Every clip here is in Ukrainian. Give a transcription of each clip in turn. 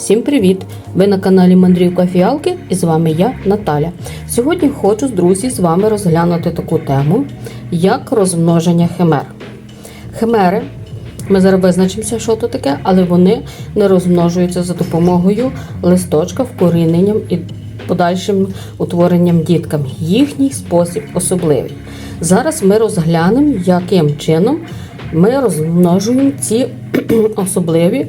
Всім привіт! Ви на каналі Мандрівка Фіалки і з вами я, Наталя. Сьогодні хочу, друзі, з вами розглянути таку тему, як розмноження химер. Химери, ми зараз визначимося, що то таке, але вони не розмножуються за допомогою листочка, вкоріненням і подальшим утворенням діткам. Їхній спосіб особливий. Зараз ми розглянемо, яким чином ми розмножуємо ці особливі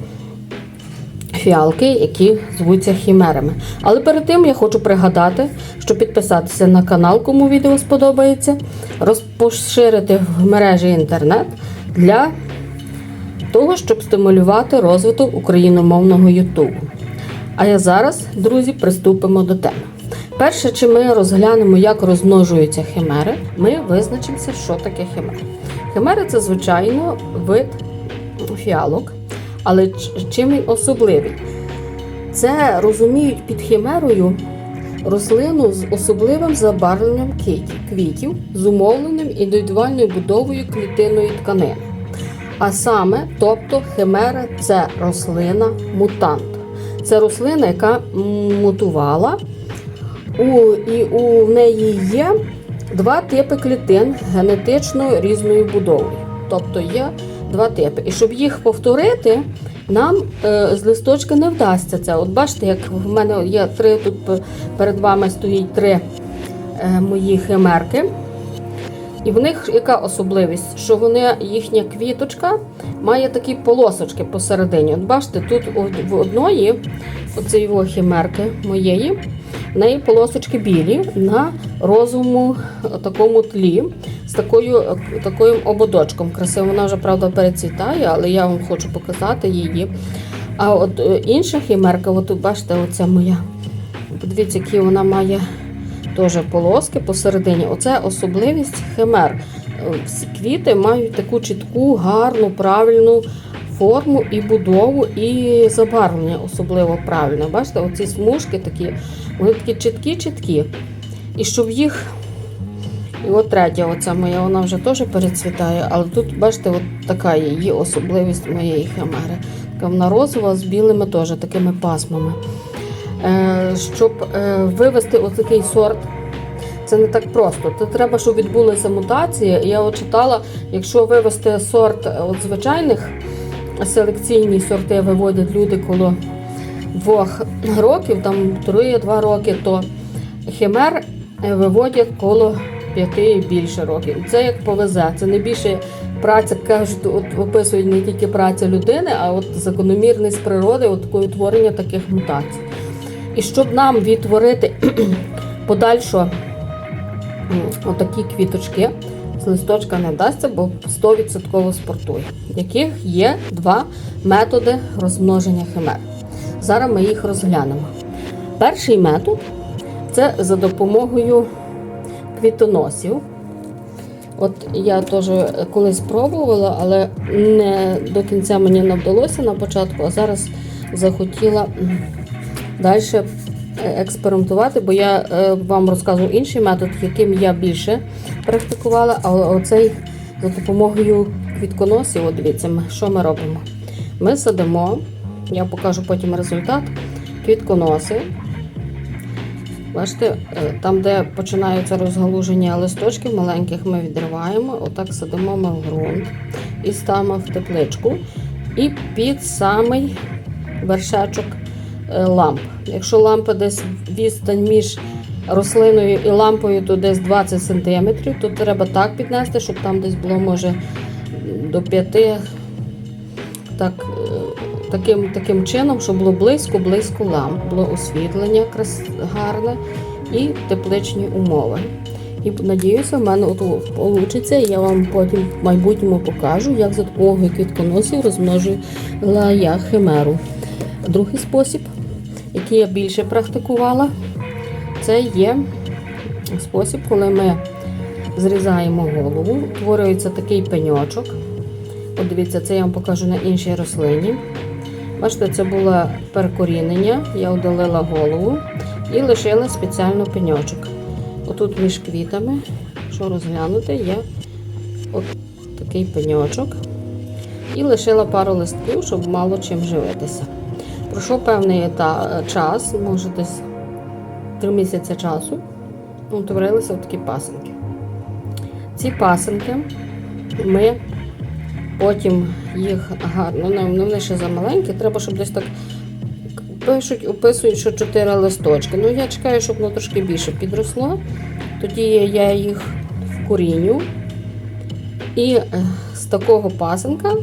фіалки, які звуться хімерами. Але перед тим я хочу пригадати, що підписатися на канал, кому відео сподобається, розпоширити в мережі інтернет для того, щоб стимулювати розвиток україномовного Ютубу. А я зараз, друзі, приступимо до теми. Перше, чи ми розглянемо, як розмножуються химери, ми визначимося, що таке химери. Химери це, звичайно, вид фіалок, але чим він особливий? Це розуміють під химерою рослину з особливим забарвленням квітів, зумовленим індивідуальною будовою клітинної тканини. А саме, тобто химера це рослина мутант. Це рослина, яка мутувала, у, і у неї є два типи клітин генетично різною будовою. Тобто є два типи. І щоб їх повторити, нам е, з листочка не вдасться це. От бачите, як в мене є три тут перед вами стоїть три е, мої химерки. І в них яка особливість? Що вони, їхня квіточка має такі полосочки посередині. От бачите, тут в одної, оцієї його химерки моєї, в неї полосочки білі на розовому е, такому тлі з такою, е, таким ободочком. Красиво, вона вже правда перецвітає, але я вам хочу показати її. А от е, інша химерка, от бачите, оця моя. Подивіться, які вона має теж полоски посередині. Оце особливість химер. Всі квіти мають таку чітку, гарну, правильну форму і будову, і забарвлення особливо правильне. Бачите, оці смужки такі, вони такі чіткі-чіткі. І щоб їх. І от третя, оця моя, вона вже теж перецвітає, але тут, бачите, от така її особливість моєї химери. Така вона розова з білими теж такими пасмами. Е, щоб е, вивести отакий сорт, це не так просто. Це треба, щоб відбулася мутація. І Я от читала, якщо вивести сорт е, от звичайних селекційні сорти виводять люди коло двох років, там 3-2 роки, то химер е, виводять коло п'яти і більше років. Це як повезе. Це не більше праця, кажуть, от описують не тільки праця людини, а от закономірність природи, от такої утворення таких мутацій. І щоб нам відтворити подальшу м, отакі квіточки, з листочка не вдасться, бо 100% спортує. Яких є два методи розмноження химер. Зараз ми їх розглянемо. Перший метод це за допомогою квітоносів. От я теж колись пробувала, але не до кінця мені не вдалося на початку, а зараз захотіла далі експериментувати, бо я е, вам розказую інший метод, яким я більше практикувала, а оцей за допомогою квітконосів, от дивіться, що ми робимо. Ми садимо, я покажу потім результат, квітконоси. Бачите, е, там, де починаються розгалуження листочків маленьких, ми відриваємо, отак садимо ми в ґрунт і ставимо в тепличку. І під самий вершечок е, ламп. Якщо лампа десь відстань між рослиною і лампою, то десь 20 см, то треба так піднести, щоб там десь було, може, до 5 так, е, таким, таким чином, щоб було близько-близько ламп, було освітлення гарне і тепличні умови. І надіюся, в мене вийде, я вам потім в майбутньому покажу, як за допомогою квітконосів розмножила я химеру. Другий спосіб, який я більше практикувала, це є спосіб, коли ми зрізаємо голову, утворюється такий пеньочок. От дивіться, це я вам покажу на іншій рослині. Бачите, це було перекорінення, я удалила голову і лишила спеціально пеньочок. Отут між квітами, що розглянути, є от такий пеньочок. І лишила пару листків, щоб мало чим живитися. Пройшов певний та, час, може десь три місяці часу, утворилися такі пасенки. Ці пасенки ми потім їх гарно, ну ну, вони ще замаленькі, треба, щоб десь так пишуть, описують, що 4 листочки. Ну, я чекаю, щоб воно трошки більше підросло. Тоді я їх вкоріню. І е, з такого пасенка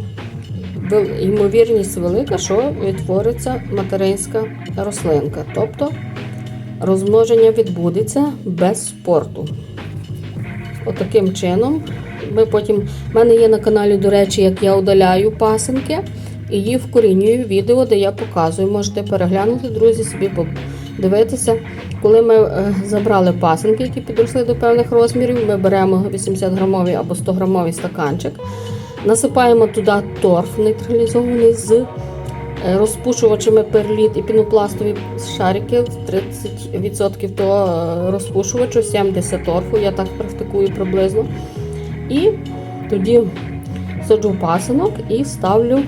ймовірність велика, що відтвориться материнська рослинка. Тобто розмноження відбудеться без спорту. Отаким чином. Ми потім. У мене є на каналі, до речі, як я удаляю пасинки і її вкорінюю відео, де я показую. Можете переглянути, друзі, собі подивитися. Коли ми е, забрали пасинки, які підросли до певних розмірів, ми беремо 80 грамовий або 100 грамовий стаканчик, насипаємо туди торф нейтралізований з е, розпушувачами перліт і пінопластові шарики, 30% то е, розпушувачу, 70 торфу, я так практикую приблизно. І тоді саджу пасинок і ставлю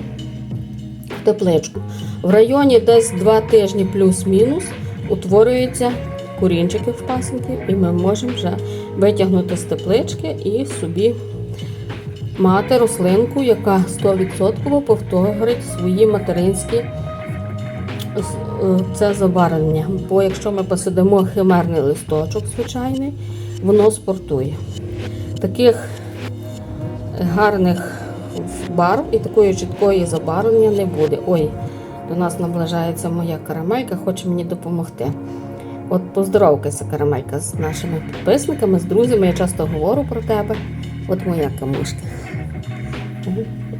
в тепличку. В районі десь 2 тижні плюс-мінус утворюються корінчики в пасинки, і ми можемо вже витягнути з теплички і собі мати рослинку, яка 100% повторить свої материнські е, це забарвлення. Бо якщо ми посадимо химерний листочок звичайний, воно спортує. Таких гарних барв і такої чіткої забарвлення не буде. Ой, до нас наближається моя карамелька, хоче мені допомогти. От поздоровкайся, карамелька, з нашими підписниками, з друзями. Я часто говорю про тебе. От моя камушка.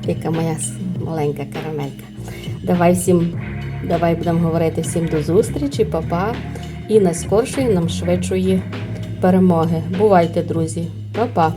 Яка моя маленька карамелька. Давай всім, давай будемо говорити всім до зустрічі, па-па. І найскоршої нам швидшої перемоги. Бувайте, друзі. Па-па.